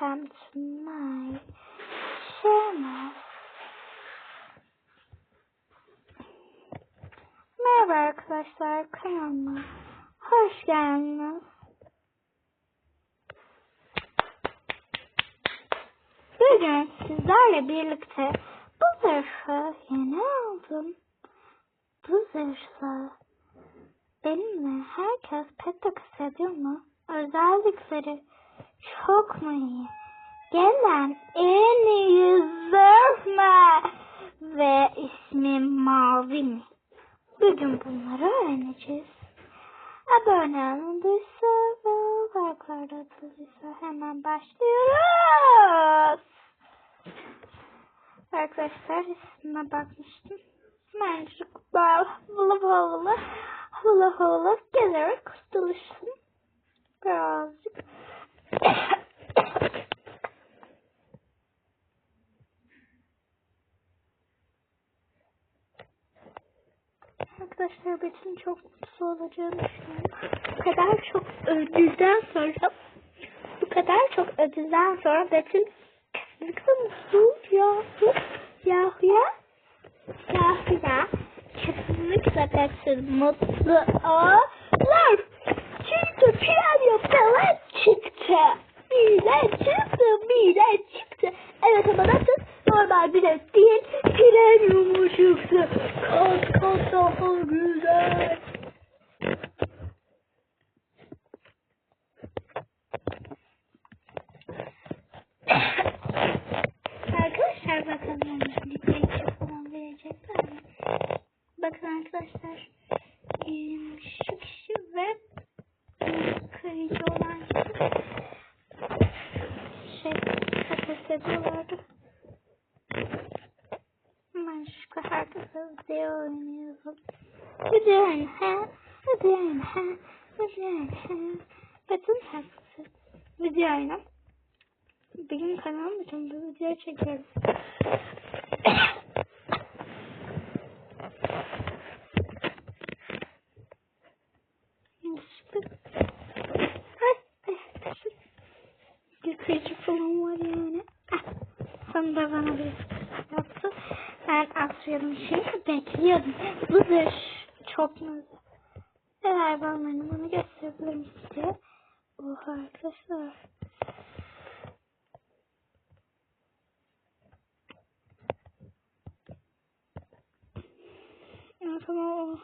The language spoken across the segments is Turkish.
come tonight. Şener. Merhaba arkadaşlar kanalıma. Hoş geldiniz. Bugün sizlerle birlikte bu zırhı yeni aldım. Bu zırhla benimle herkes pet takas ediyor mu? Özellikleri çok mu iyi? Gelen en iyi zırh mı? Ve ismim Mavi mi? Bugün bunları öğreneceğiz. Abone olunduysa ve like'larda atıldıysa hemen başlıyoruz. Arkadaşlar ismine bakmıştım. Mencik böyle havalı havalı havalı havalı gezerek kurtuluşsun. Birazcık. Arkadaşlar Bet'in çok mutlu olacağını düşünüyorum. Bu kadar çok ödülden sonra bu kadar çok ödülden sonra Bet'in kesinlikle mutlu yahu yahu ya yahu ya kesinlikle Bet'in mutlu olur. Çünkü Piranha falan çıktı. Bilet çıktı, bilet çıktı. Evet ama nasıl? Normal bilet değil, Piranha çıktı. Kat kat daha güzel. Arkadaşlar bakalım linkleri falan verecekler mi? Bakın arkadaşlar şu kişi ve kayıcı olan kişi şey takas ediyorlardı. Ben şu herkese video oynuyorum. Video oyunu ha, video oyunu ha, video oyunu ha. Bütün herkese video oyunu. Bir gün kanalım bütün bu video çekiyorum. Bir kıyıcı falan var yani. Ah, De bana bir yaptı. Ben asıyorum şimdi bekliyordum. Bu zırh çok nazlı. Eğer ben onu gösterebilirim size. Oha arkadaşlar. Ama o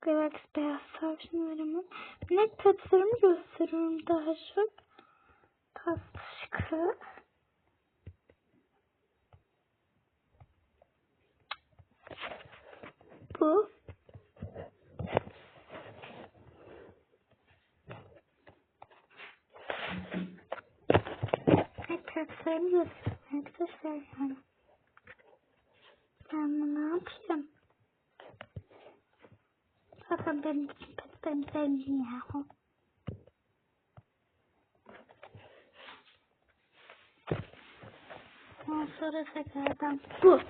Galaxy beyaz tavşanlarımın ne petlerimi gösteriyorum daha çok. Kaskı. Bu. Gösteriyorum arkadaşlar yani. Ben bunu ne yapacağım? Zaten benim için pek benim sevdiğim yahu. Ondan sonra tekrardan bu.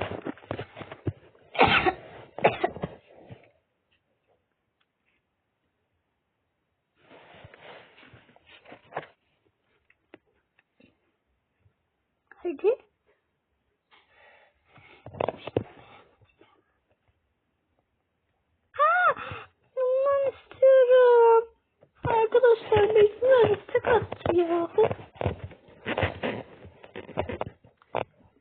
Hadi. Ha, bundan istiyorum. Arkadaşlar bekliyorum. Tık atıyor.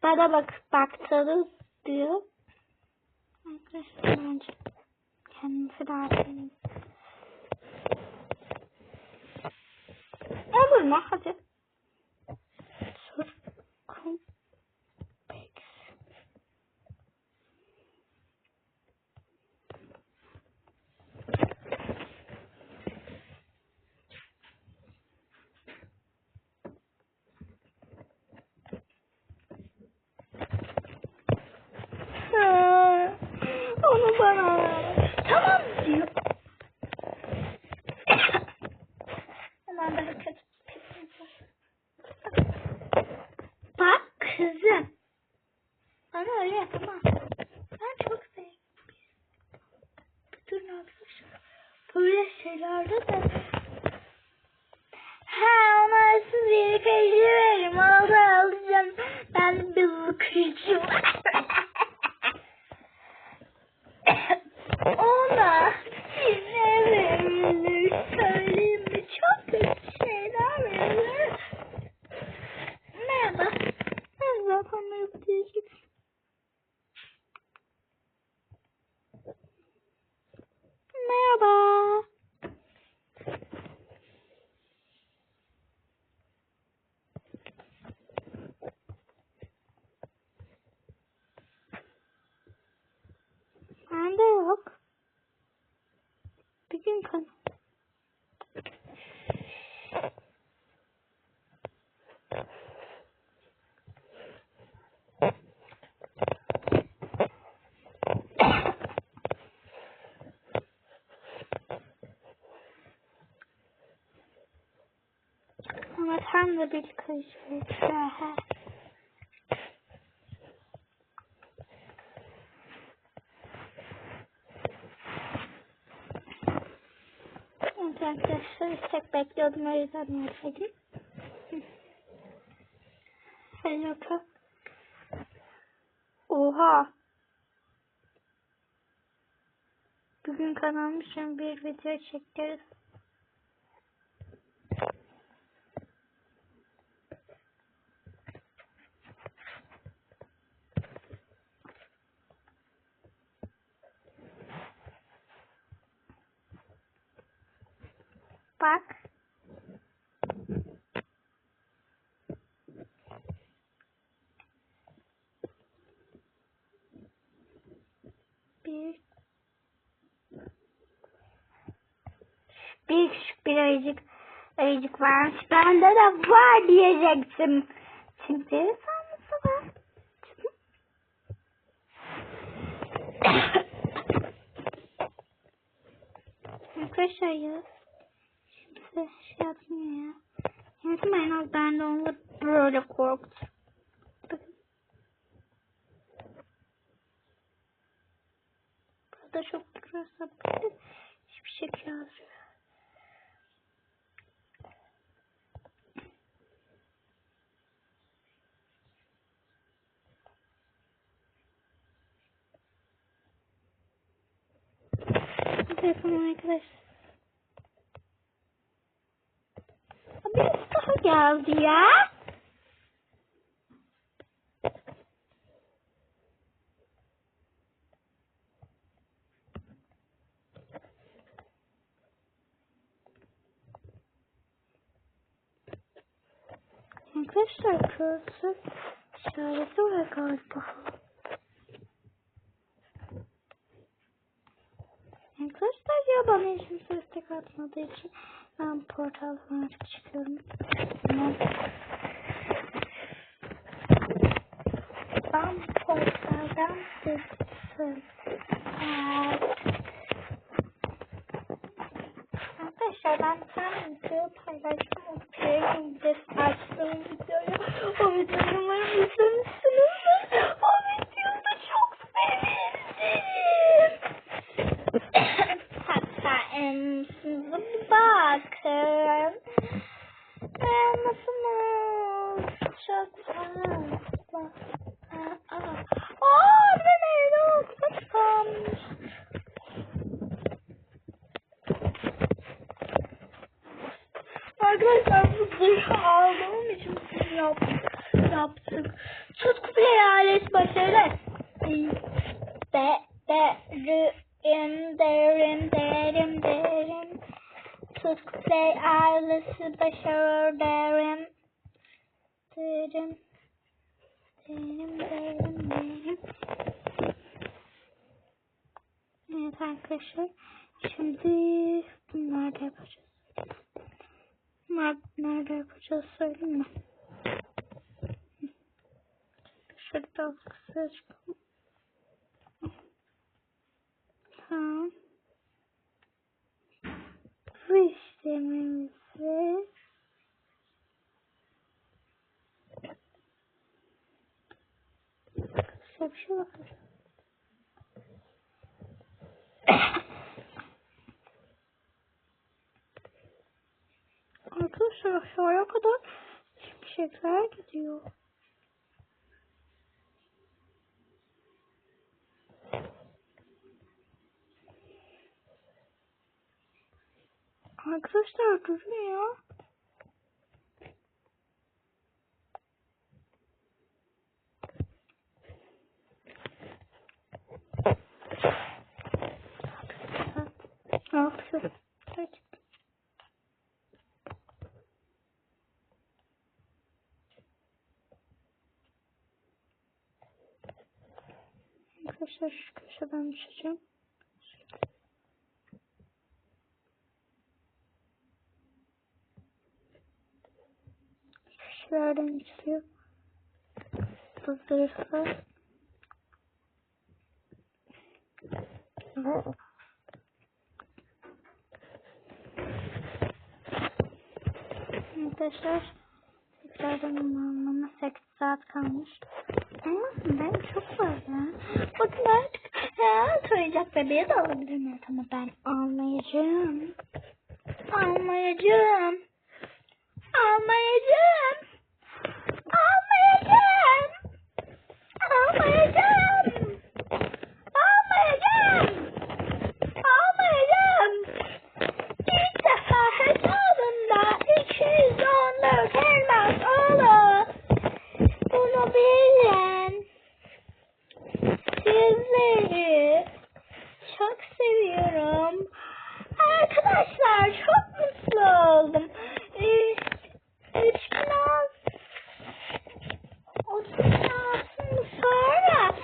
Bana bak baktınız diyor. Arkadaşlar bence kendisi daha benim. Olur mu? Hadi. Sor. Kom. Peki. Ha, Onu bana ver. Tamam diyor. Hemen daha kötü. Bak kızım. Bana öyle yapma. Ben çok seviyorum. Durun arkadaşlar. Böyle şeylerde de Ha ona siz büyük ayıcı verim. Onu alacağım. Ben bir sıkıcım. Ona ne verilir söyleyeyim mi? Çok kötü şeyler verilir. Merhaba. Ben zaten merhaba diyeceksin. Merhaba. Bende yok. Bir gün kan. Da bir kaşık. Evet arkadaşlar tek bekliyordum o yüzden yapayım. Bakalım. Oha. Bugün kanalım için bir video çekeriz. Bak. Bir bir küçük bir ayıcık ayıcık varmış. Bende de var diyecektim. Çünkü sanması var. Arkadaşlar ya. Şimdi şey yapmıyor ya. Unutmayın abi ben de onunla böyle korktum. Bakalım arkadaşlar. Bir daha geldi ya. Arkadaşlar kırsı işareti var galiba. Arkadaşlar ya bana hiç kimse istek atmadığı için ben portaldan açıp çıkıyorum. Ama ben portaldan çıksın. Arkadaşlar ben tam video paylaştım. O videoyu açtığım videoyu. O videoyu umarım izlemişsinizdir. O videoyu da çok sevindim. Hatta em, size bir bakın. Ben nasılsınız? Çok. Aa, ben evde kalmış. Arkadaşlar bu zırhı aldığım için biz yaptık. Tutku eyalet başarı. Derim, derim, derim. Evet arkadaşlar. Şimdi bunları da yapacağız. Bunlar nerede yapacağız söyleyeyim mi? Şöyle biraz kısa çıkalım. Tamam. Bu işlemimizi Şöyle bir şey bakacağım. Arkadaşlar aşağıya kadar Çiçekler gidiyor. Arkadaşlar durun ya. Ne yapıyorsun? Hadi. Arkadaşlar şu köşeden düşeceğim. Köşelerden geçiliyor. Bu zırhlar. Arkadaşlar tekrardan umarmama 8 saat kalmış. Ama ben çok ya. Bakın artık ya, soyacak bebeği de alabilirim. Ama ben. Almayacağım. Almayacağım. Almayacağım. Almayacağım. Almayacağım. Almayacağım. İlk defa hesabımda 214 elmas olur. Bunu bilen sizleri çok seviyorum. Arkadaşlar çok mutlu oldum. Ee, üç gün al- otuz gün altın sonra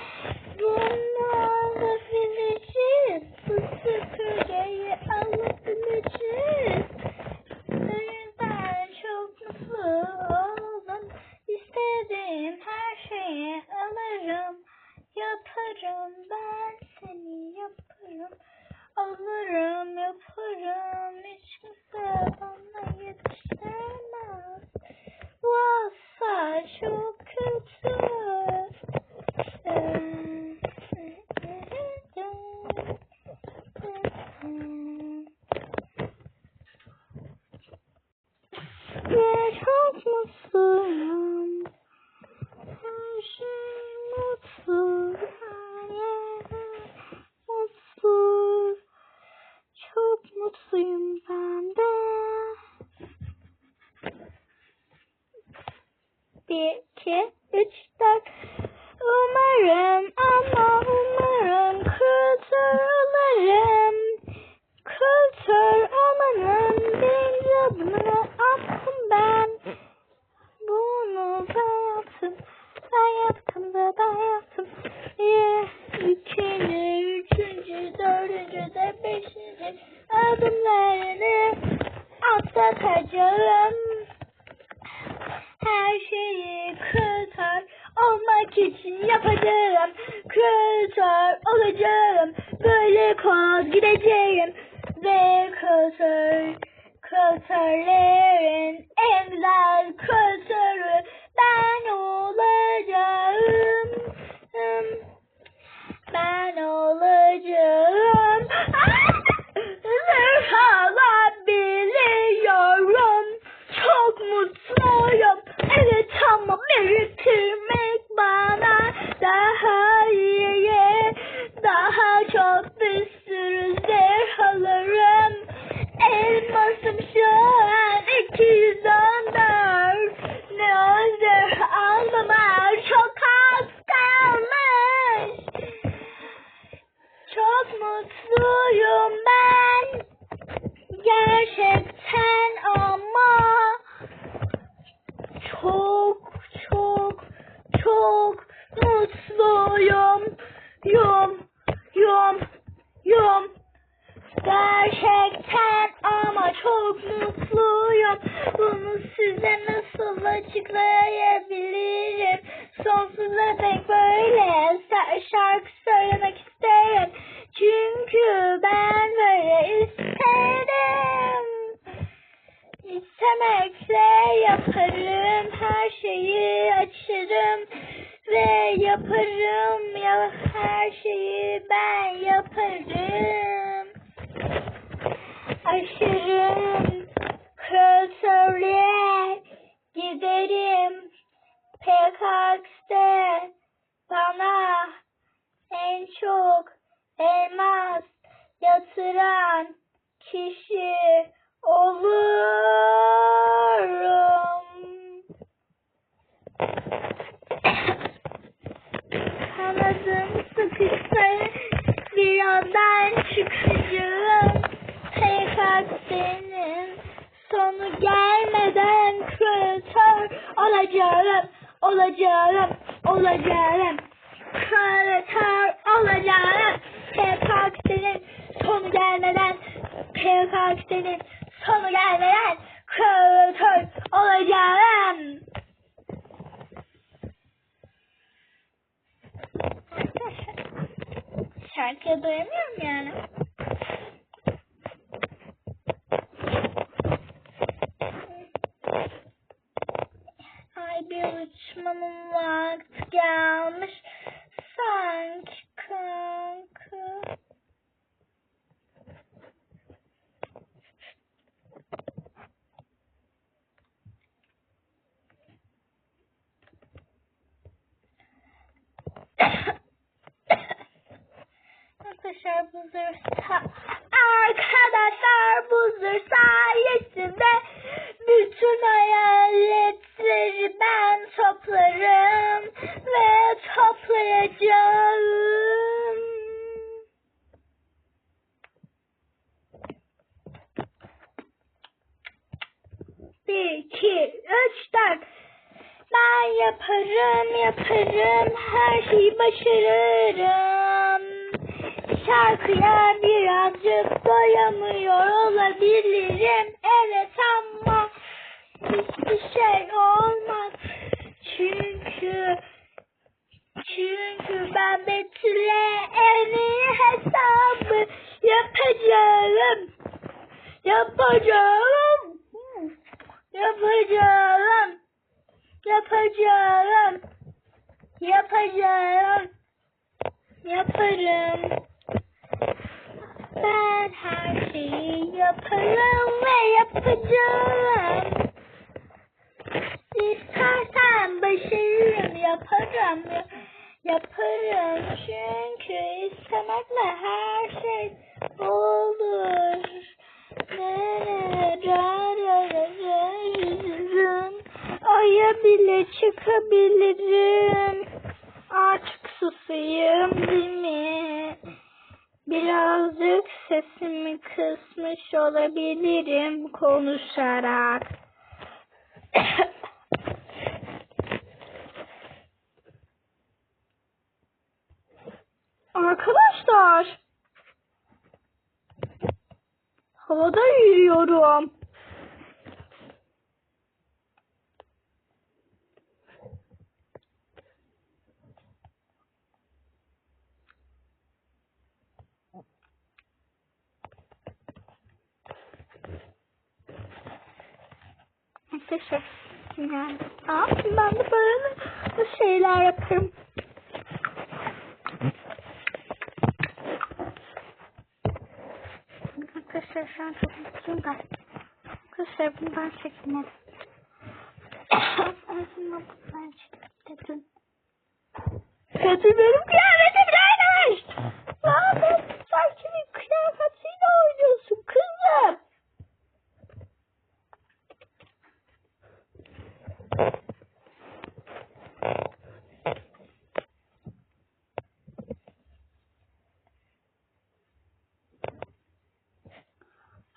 bunu alabileceğiz. Bu süpürgeyi alabileceğiz. O yüzden çok mutlu oldum. İstediğim her şeyi alırım. Yaparım ben seni yaparım. Alırım yaparım. Hiç kimse bana yetiştiremez. Bu asla çok kötü. Ve çok mutluyum. Her şey mutlu. Her yer mutlu. Çok mutluyum ben de. Bir, iki, üç, dört. Umarım ama umarım kurtarılırım. Kurtar olmanın birinci adımını attım ben. Bunu ben yaptım. Ben yaptım da ben yaptım. Bir, ikinci, üçüncü, dördüncü de beşinci adımlarını atlatacağım. Her şeyi kırtar olmak için yapacağım. Kırtar olacağım. Böyle koz gideceğim. Ve kırtar, kırtarların en güzel kırtarı ben olacağım. Ben olacağım. Hala biliyorum. Çok mutluyum. Evet ama biriktirmek bana daha iyi. Daha çok bir sürü zırh alırım. Elmasım şu an 214. Ne o zırh almama çok az kalmış. Çok mutluyum ben. Gerçekten ama çok çok çok mutluyum. Yum yum yum. Gerçekten ama çok mutluyum. Bunu size nasıl açıklayabilirim? Sonsuza dek böyle şarkı söylemek isterim. Çünkü ben böyle isterim. İstemekle yaparım her şeyi açarım ve yaparım ya her şeyi ben yaparım. Olacağım, olacağım. Kretör olacağım. PKX'nin sonu gelmeden, PKX'nin sonu gelmeden kretör olacağım. Şarkıya doyamıyorum yani. Arkadaşlar bu zırh sa- Arkadaşlar bu zırh sayesinde bütün hayaletleri ben toplarım ve toplayacağım. Bir, iki, üç, dört. Ben yaparım, yaparım, her şeyi başarırım. Şarkıya birazcık doyamıyor olabilirim. Evet ama hiçbir şey olmaz. Çünkü çünkü ben Betül'e en iyi hesabı yapacağım. Yapacağım. Yapacağım. Yapacağım. Yapacağım. Yaparım. Ben her şeyi yaparım ve yapacağım. İstersen başarırım, yaparım. Yaparım çünkü istemekle her şey olur. Aya bile çıkabilirim. Artık susayım değil mi? Birazcık sesimi kısmış olabilirim konuşarak. Arkadaşlar. Havada yürüyorum. Arkadaşlar yani Aa, ben de böyle şeyler yaparım. Arkadaşlar şu an çok mutluyum da. Arkadaşlar bundan çekinmedim. Ağzımdan bundan çektim. Kötü benim kıyafetim neymiş? Lan sen, sen kimin kıyafetiyle oynuyorsun kızım?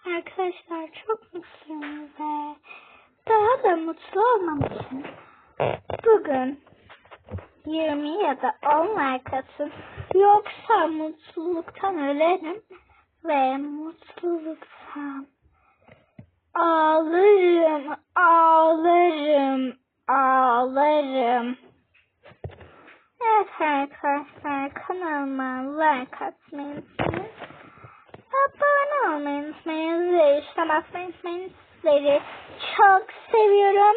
Arkadaşlar çok mutluyum ve daha da mutlu olmam için bugün 20 ya da 10 like. Yoksa mutluluktan ölerim ve mutluluktan ağlarım, ağlarım, ağlarım. Evet arkadaşlar kanalıma like atmayı unutmayın. Abone olmayı unutmayın ve basmayı unutmayın. Sizleri çok seviyorum.